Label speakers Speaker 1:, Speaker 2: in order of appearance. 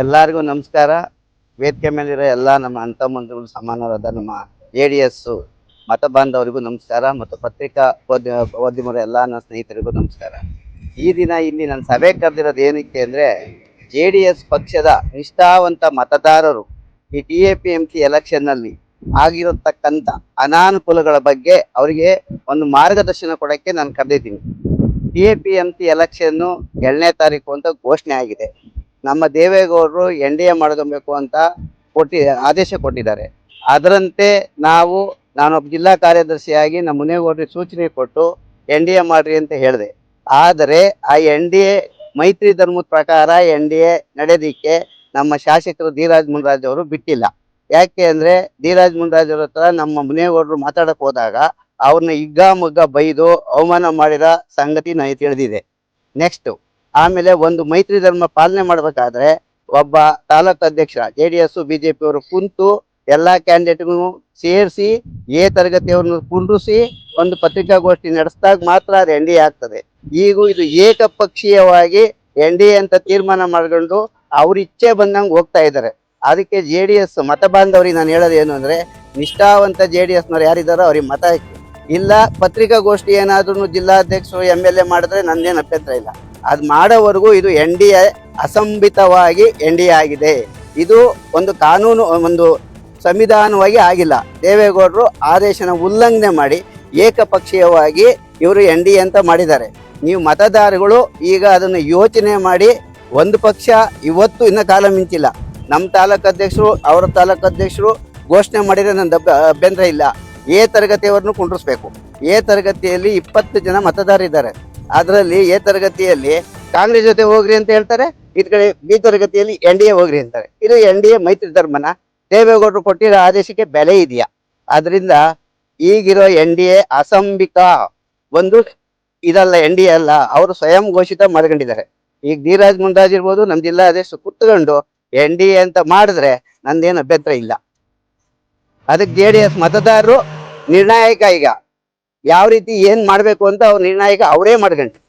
Speaker 1: ಎಲ್ಲರಿಗೂ ನಮಸ್ಕಾರ. ವೇದಿಕೆ ಮೇಲಿರೋ ಎಲ್ಲ ನಮ್ಮ ಅಂತಮ್ಮಂದಿರು ಸಮಾನರಾದ ನಮ್ಮ ಎ ಡಿ ಎಸ್ಸು ಮತ ಬಾಂಧವರಿಗೂ ನಮಸ್ಕಾರ ಮತ್ತು ಪತ್ರಿಕಾ ಉದ್ಯಮರ ಎಲ್ಲ ನನ್ನ ಸ್ನೇಹಿತರಿಗೂ ನಮಸ್ಕಾರ. ಈ ದಿನ ಇಲ್ಲಿ ನನ್ನ ಸಭೆ ಕರೆದಿರೋದು ಏನಕ್ಕೆ ಅಂದರೆ ಜೆ ಡಿ ಎಸ್ ಪಕ್ಷದ ನಿಷ್ಠಾವಂತ ಮತದಾರರು ಈ T A P M C ಎಲೆಕ್ಷನ್ನಲ್ಲಿ ಆಗಿರತಕ್ಕಂಥ ಅನಾನುಕೂಲಗಳ ಬಗ್ಗೆ ಅವರಿಗೆ ಒಂದು ಮಾರ್ಗದರ್ಶನ ಕೊಡೋಕ್ಕೆ ನಾನು ಕರೆದಿದ್ದೀನಿ. T A P M C election ಎರಡನೇ ತಾರೀಕು ಅಂತ ಘೋಷಣೆ ಆಗಿದೆ. ನಮ್ಮ ದೇವೇಗೌಡರು ಎನ್ ಡಿ ಎ ಮಾಡ್ಕೊಬೇಕು ಅಂತ ಕೊಟ್ಟಿ ಆದೇಶ ಕೊಟ್ಟಿದ್ದಾರೆ. ಅದರಂತೆ ನಾವು ನಾನು ಜಿಲ್ಲಾ ಕಾರ್ಯದರ್ಶಿಯಾಗಿ ನಮ್ಮ ಮುನೇಗೌಡರಿಗೆ ಸೂಚನೆ ಕೊಟ್ಟು ಎನ್ ಡಿ ಎ ಮಾಡ್ರಿ ಅಂತ ಹೇಳಿದೆ. ಆದರೆ ಆ ಎನ್ ಡಿ ಎ ಮೈತ್ರಿ ಧರ್ಮದ ಪ್ರಕಾರ ಎನ್ ಡಿ ಎ ನಡೆದಿಕ್ಕೆ ನಮ್ಮ ಶಾಸಕರು ಧೀರಾಜ್ ಮುನ್ರಾಜ್ ಅವರು ಬಿಟ್ಟಿಲ್ಲ. ಯಾಕೆ ಅಂದರೆ ಧೀರಾಜ್ ಮುನ್ರಾಜ್ ಅವ್ರ ಹತ್ರ ನಮ್ಮ ಮುನೇಗೌಡರು ಮಾತಾಡಕ್ಕೆ ಹೋದಾಗ ಅವ್ರನ್ನ ಇಗ್ಗ ಮುಗ್ಗ ಬೈದು ಅವಮಾನ ಮಾಡಿರೋ ಸಂಗತಿ ನನಗೆ ತಿಳಿದಿದೆ. ನೆಕ್ಸ್ಟ್ ಆಮೇಲೆ ಒಂದು ಮೈತ್ರಿ ಧರ್ಮ ಪಾಲನೆ ಮಾಡಬೇಕಾದ್ರೆ ಒಬ್ಬ ತಾಲೂಕು ಅಧ್ಯಕ್ಷ ಜೆ ಡಿ ಎಸ್ ಬಿಜೆಪಿ ಅವರು ಕುಂತು ಎಲ್ಲಾ ಕ್ಯಾಂಡಿಡೇಟ್ಗೂ ಸೇರಿಸಿ, ಎ ತರಗತಿಯವ್ರನ್ನ ಕುಂಡ್ರಿಸಿ, ಒಂದು ಪತ್ರಿಕಾಗೋಷ್ಠಿ ನಡೆಸಿದಾಗ ಮಾತ್ರ ಅದು ಎನ್ ಡಿ ಆಗ್ತದೆ. ಈಗ ಇದು ಏಕಪಕ್ಷೀಯವಾಗಿ ಎನ್ ಡಿ ಎ ಅಂತ ತೀರ್ಮಾನ ಮಾಡ್ಕೊಂಡು ಅವ್ರ ಇಚ್ಛೆ ಬಂದಂಗೆ ಹೋಗ್ತಾ ಇದ್ದಾರೆ. ಅದಕ್ಕೆ ಜೆ ಡಿ ಎಸ್ ಮತ ಬಾಂಧವರಿಗೆ ನಾನು ಹೇಳೋದು ಏನು ಅಂದ್ರೆ, ನಿಷ್ಠಾವಂತ ಜೆ ಡಿ ಎಸ್ನವ್ರು ಯಾರಿದ್ದಾರೋ ಅವ್ರಿಗೆ ಮತ ಹಾಕಿ. ಇಲ್ಲ, ಪತ್ರಿಕಾಗೋಷ್ಠಿ ಏನಾದ್ರೂ ಜಿಲ್ಲಾಧ್ಯಕ್ಷರು ಎಂ ಎಲ್ ಎ ಮಾಡಿದ್ರೆ ನಂದೇನು ಅಭ್ಯಂತರ ಇಲ್ಲ. ಅದು ಮಾಡೋವರೆಗೂ ಇದು ಎನ್ ಡಿ ಎ ಅಸಂಬಿತವಾಗಿ ಎನ್ ಡಿ ಆಗಿದೆ. ಇದು ಒಂದು ಕಾನೂನು, ಒಂದು ಸಂವಿಧಾನವಾಗಿ ಆಗಿಲ್ಲ. ದೇವೇಗೌಡರು ಆದೇಶನ ಉಲ್ಲಂಘನೆ ಮಾಡಿ ಏಕಪಕ್ಷೀಯವಾಗಿ ಇವರು ಎನ್ ಡಿ ಅಂತ ಮಾಡಿದ್ದಾರೆ. ನೀವು ಮತದಾರಗಳು ಈಗ ಅದನ್ನು ಯೋಚನೆ ಮಾಡಿ ಒಂದು ಪಕ್ಷ ಇವತ್ತು ಇನ್ನೂ ಕಾಲ ಮಿಂಚಿಲ್ಲ. ನಮ್ಮ ತಾಲೂಕು ಅಧ್ಯಕ್ಷರು, ಅವರ ತಾಲೂಕು ಅಧ್ಯಕ್ಷರು ಘೋಷಣೆ ಮಾಡಿದರೆ ನನ್ನ ಅಭ್ಯಂತರ ಇಲ್ಲ. ಎ ತರಗತಿಯವರನ್ನು ಕುಂಡ್ರಿಸ್ಬೇಕು. ಎ ತರಗತಿಯಲ್ಲಿ ಇಪ್ಪತ್ತು ಜನ ಮತದಾರರಿದ್ದಾರೆ. ಅದರಲ್ಲಿ ಎ ತರಗತಿಯಲ್ಲಿ ಕಾಂಗ್ರೆಸ್ ಜೊತೆ ಹೋಗ್ರಿ ಅಂತ ಹೇಳ್ತಾರೆ ಇದ್ ಕಡೆ ಬಿ ತರಗತಿಯಲ್ಲಿ ಎನ್ ಡಿ ಎ ಹೋಗ್ರಿ ಅಂತಾರೆ. ಇದು ಎನ್ ಡಿ ಎ ಮೈತ್ರಿ ಧರ್ಮನ ದೇವೇಗೌಡರು ಕೊಟ್ಟಿರೋ ಆದೇಶಕ್ಕೆ ಬೆಲೆ ಇದೆಯಾ? ಅದರಿಂದ ಈಗಿರೋ ಎನ್ ಡಿ ಎ ಅಸಂಬಿಕ ಒಂದು ಇದಲ್ಲ, ಎನ್ ಡಿ ಎ ಅಲ್ಲ, ಅವರು ಸ್ವಯಂ ಘೋಷಿತ ಮಾಡ್ಕೊಂಡಿದ್ದಾರೆ. ಈಗ ಧೀರಾಜ್ ಮುಂದಾಜ್ ಇರ್ಬೋದು ನಮ್ ಜಿಲ್ಲಾ ಆದೇಶ ಕುತ್ಕೊಂಡು ಎನ್ ಡಿ ಎ ಅಂತ ಮಾಡಿದ್ರೆ ನಂದೇನು ಅಭ್ಯಂತರ ಇಲ್ಲ. ಅದಕ್ಕೆ ಜೆ ಡಿ ಎಸ್ ಮತದಾರರು ನಿರ್ಣಾಯಕ ಈಗ. ಯಾವ ರೀತಿ ಏನ್ ಮಾಡ್ಬೇಕು ಅಂತ ಅವ್ರ ನಿರ್ಣಾಯಕ ಅವರೇ ಮಾಡ್ಕೊಂಡ್ರು.